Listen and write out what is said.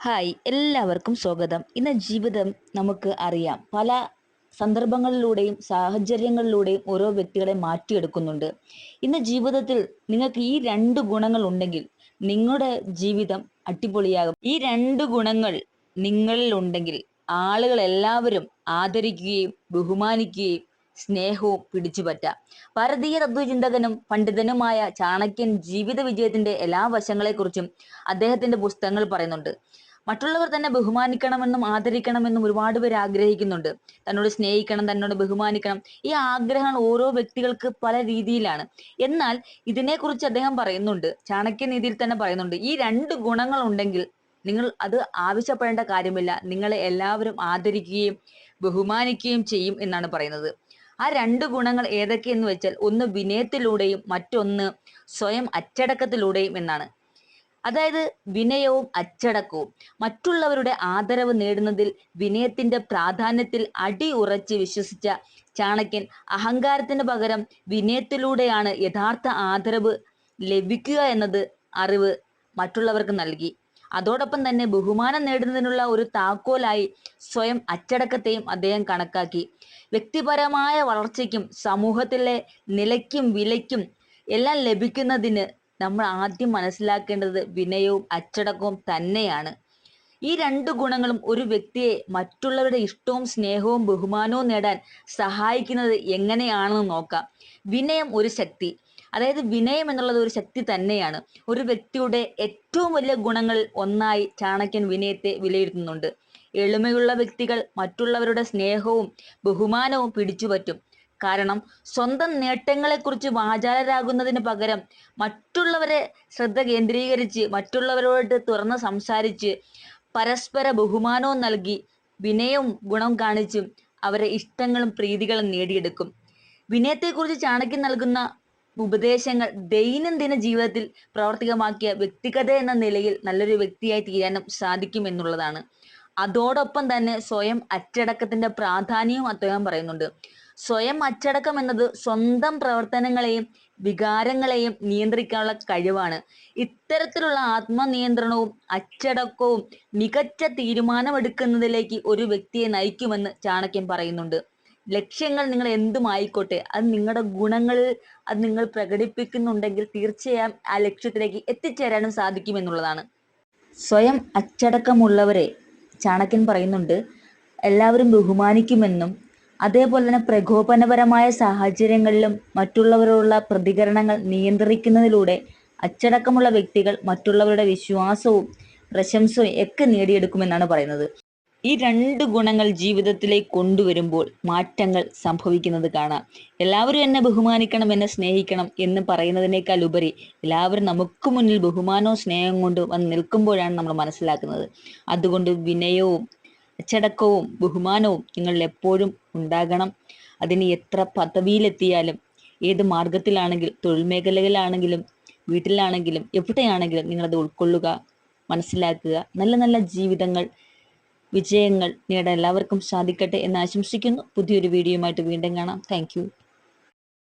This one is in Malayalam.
ഹായ് എല്ലാവർക്കും സ്വാഗതം. ഇന്ന് ജീവിതം നമുക്ക് അറിയാം. പല സന്ദർഭങ്ങളിലൂടെയും സാഹചര്യങ്ങളിലൂടെയും ഓരോ വ്യക്തികളെ മാറ്റിയെടുക്കുന്നുണ്ട്. ഇന്ന് ജീവിതത്തിൽ നിങ്ങൾക്ക് ഈ രണ്ട് ഗുണങ്ങൾ ഉണ്ടെങ്കിൽ നിങ്ങളുടെ ജീവിതം അടിപൊളിയാകും. ഈ രണ്ട് ഗുണങ്ങൾ നിങ്ങളിൽ ഉണ്ടെങ്കിൽ ആളുകൾ എല്ലാവരും ആദരിക്കുകയും ബഹുമാനിക്കുകയും സ്നേഹവും പിടിച്ചുപറ്റാം ഭാരതീയ തത്വചിന്തകനും പണ്ഡിതനുമായ ചാണക്യൻ ജീവിത വിജയത്തിന്റെ എല്ലാ വശങ്ങളെക്കുറിച്ചും അദ്ദേഹത്തിന്റെ പുസ്തകങ്ങൾ പറയുന്നുണ്ട്. മറ്റുള്ളവർ തന്നെ ബഹുമാനിക്കണമെന്നും ആദരിക്കണമെന്നും ഒരുപാട് പേര് ആഗ്രഹിക്കുന്നുണ്ട്. തന്നോട് സ്നേഹിക്കണം തന്നോട് ബഹുമാനിക്കണം. ഈ ആഗ്രഹങ്ങൾ ഓരോ വ്യക്തികൾക്ക് പല രീതിയിലാണ്. എന്നാൽ ഇതിനെക്കുറിച്ച് അദ്ദേഹം പറയുന്നുണ്ട് ചാണക്യ നീതിയിൽ തന്നെ പറയുന്നുണ്ട് ഈ രണ്ട് ഗുണങ്ങൾ ഉണ്ടെങ്കിൽ നിങ്ങൾ അത് ആവശ്യപ്പെടേണ്ട കാര്യമില്ല. നിങ്ങളെ എല്ലാവരും ആദരിക്കുകയും ബഹുമാനിക്കുകയും ചെയ്യും എന്നാണ് പറയുന്നത്. ആ രണ്ട് ഗുണങ്ങൾ ഏതൊക്കെയെന്ന് വെച്ചാൽ ഒന്ന് വിനയത്തിലൂടെയും മറ്റൊന്ന് സ്വയം അച്ചടക്കത്തിലൂടെയും എന്നാണ്. അതായത് വിനയവും അച്ചടക്കവും. മറ്റുള്ളവരുടെ ആദരവ് നേടുന്നതിൽ വിനയത്തിന്റെ പ്രാധാന്യത്തിൽ അടി ഉറച്ച് വിശ്വസിച്ച ചാണക്യൻ അഹങ്കാരത്തിന് പകരം വിനയത്തിലൂടെയാണ് യഥാർത്ഥ ആദരവ് ലഭിക്കുക എന്നത് അറിവ് മറ്റുള്ളവർക്ക് നൽകി. അതോടൊപ്പം തന്നെ ബഹുമാനം നേടുന്നതിനുള്ള ഒരു താക്കോലായി സ്വയം അച്ചടക്കത്തെയും അദ്ദേഹം കണക്കാക്കി. വ്യക്തിപരമായ വളർച്ചയ്ക്കും സമൂഹത്തിലെ നിലയ്ക്കും വിലയ്ക്കും എല്ലാം ലഭിക്കുന്നതിന് നമ്മൾ ആദ്യം മനസ്സിലാക്കേണ്ടത് വിനയവും അച്ചടക്കവും തന്നെയാണ്. ഈ രണ്ട് ഗുണങ്ങളും ഒരു വ്യക്തിയെ മറ്റുള്ളവരുടെ ഇഷ്ടവും സ്നേഹവും ബഹുമാനവും നേടാൻ സഹായിക്കുന്നത് എങ്ങനെയാണെന്ന് നോക്കാം. വിനയം ഒരു ശക്തി. അതായത് വിനയം എന്നുള്ളത് ഒരു ശക്തി തന്നെയാണ്. ഒരു വ്യക്തിയുടെ ഏറ്റവും വലിയ ഗുണങ്ങൾ ഒന്നായി ചാണക്യൻ വിനയത്തെ വിലയിരുത്തുന്നുണ്ട്. എളിമയുള്ള വ്യക്തികൾ മറ്റുള്ളവരുടെ സ്നേഹവും ബഹുമാനവും പിടിച്ചുപറ്റും. കാരണം സ്വന്തം നേട്ടങ്ങളെക്കുറിച്ച് വാചാലരാകുന്നതിന് പകരം മറ്റുള്ളവരെ ശ്രദ്ധ കേന്ദ്രീകരിച്ച് മറ്റുള്ളവരോട് തുറന്ന് സംസാരിച്ച് പരസ്പര ബഹുമാനവും നൽകി വിനയവും ഗുണം കാണിച്ചും അവരെ ഇഷ്ടങ്ങളും പ്രീതികളും നേടിയെടുക്കും. വിനയത്തെക്കുറിച്ച് ചാണക്യൻ നൽകുന്ന ഉപദേശങ്ങൾ ദൈനംദിന ജീവിതത്തിൽ പ്രാവർത്തികമാക്കിയ വ്യക്തിഗത എന്ന നിലയിൽ നല്ലൊരു വ്യക്തിയായി തീരാനും സാധിക്കും എന്നുള്ളതാണ്. അതോടൊപ്പം തന്നെ സ്വയം അച്ചടക്കത്തിന്റെ പ്രാധാന്യവും അദ്ദേഹം പറയുന്നുണ്ട്. സ്വയം അച്ചടക്കം എന്നത് സ്വന്തം പ്രവർത്തനങ്ങളെയും വികാരങ്ങളെയും നിയന്ത്രിക്കാനുള്ള കഴിവാണ്. ഇത്തരത്തിലുള്ള ആത്മനിയന്ത്രണവും അച്ചടക്കവും മികച്ച തീരുമാനമെടുക്കുന്നതിലേക്ക് ഒരു വ്യക്തിയെ നയിക്കുമെന്ന് ചാണക്യൻ പറയുന്നുണ്ട്. ലക്ഷ്യങ്ങൾ നിങ്ങൾ എന്തുമായിക്കോട്ടെ അത് നിങ്ങളുടെ ഗുണങ്ങൾ അത് നിങ്ങൾ പ്രകടിപ്പിക്കുന്നുണ്ടെങ്കിൽ തീർച്ചയായും ആ ലക്ഷ്യത്തിലേക്ക് എത്തിച്ചേരാനും സാധിക്കുമെന്നുള്ളതാണ് സ്വയം അച്ചടക്കമുള്ളവരെ ചാണക്യൻ പറയുന്നുണ്ട് എല്ലാവരും ബഹുമാനിക്കുമെന്നും അതേപോലെ തന്നെ പ്രകോപനപരമായ സാഹചര്യങ്ങളിലും മറ്റുള്ളവരോടുള്ള പ്രതികരണങ്ങൾ നിയന്ത്രിക്കുന്നതിലൂടെ അച്ചടക്കമുള്ള വ്യക്തികൾ മറ്റുള്ളവരുടെ വിശ്വാസവും പ്രശംസയും ഒക്കെ നേടിയെടുക്കുമെന്നാണ് പറയുന്നത്. ഈ രണ്ട് ഗുണങ്ങൾ ജീവിതത്തിലേക്ക് കൊണ്ടുവരുമ്പോൾ മാറ്റങ്ങൾ സംഭവിക്കുന്നത് കാണാം. എല്ലാവരും എന്നെ ബഹുമാനിക്കണം എന്നെ സ്നേഹിക്കണം എന്ന് പറയുന്നതിനേക്കാൾ ഉപരി എല്ലാവരും നമുക്ക് മുന്നിൽ ബഹുമാനവും സ്നേഹവും കൊണ്ട് വന്ന് നിൽക്കുമ്പോഴാണ് നമ്മൾ മനസ്സിലാക്കുന്നത്. അതുകൊണ്ട് വിനയവും അച്ചടക്കവും ബഹുമാനവും നിങ്ങളിൽ എപ്പോഴും ഉണ്ടാകണം. അതിന് എത്ര പദവിയിലെത്തിയാലും ഏത് മാർഗത്തിലാണെങ്കിൽ തൊഴിൽ മേഖലയിലാണെങ്കിലും വീട്ടിലാണെങ്കിലും എവിടെയാണെങ്കിലും നിങ്ങളത് ഉൾക്കൊള്ളുക മനസ്സിലാക്കുക. നല്ല നല്ല ജീവിതങ്ങൾ വിജയങ്ങൾ നേടാൻ എല്ലാവർക്കും സാധിക്കട്ടെ എന്ന് ആശംസിക്കുന്നു. പുതിയൊരു വീഡിയോയുമായിട്ട് വീണ്ടും കാണാം. താങ്ക്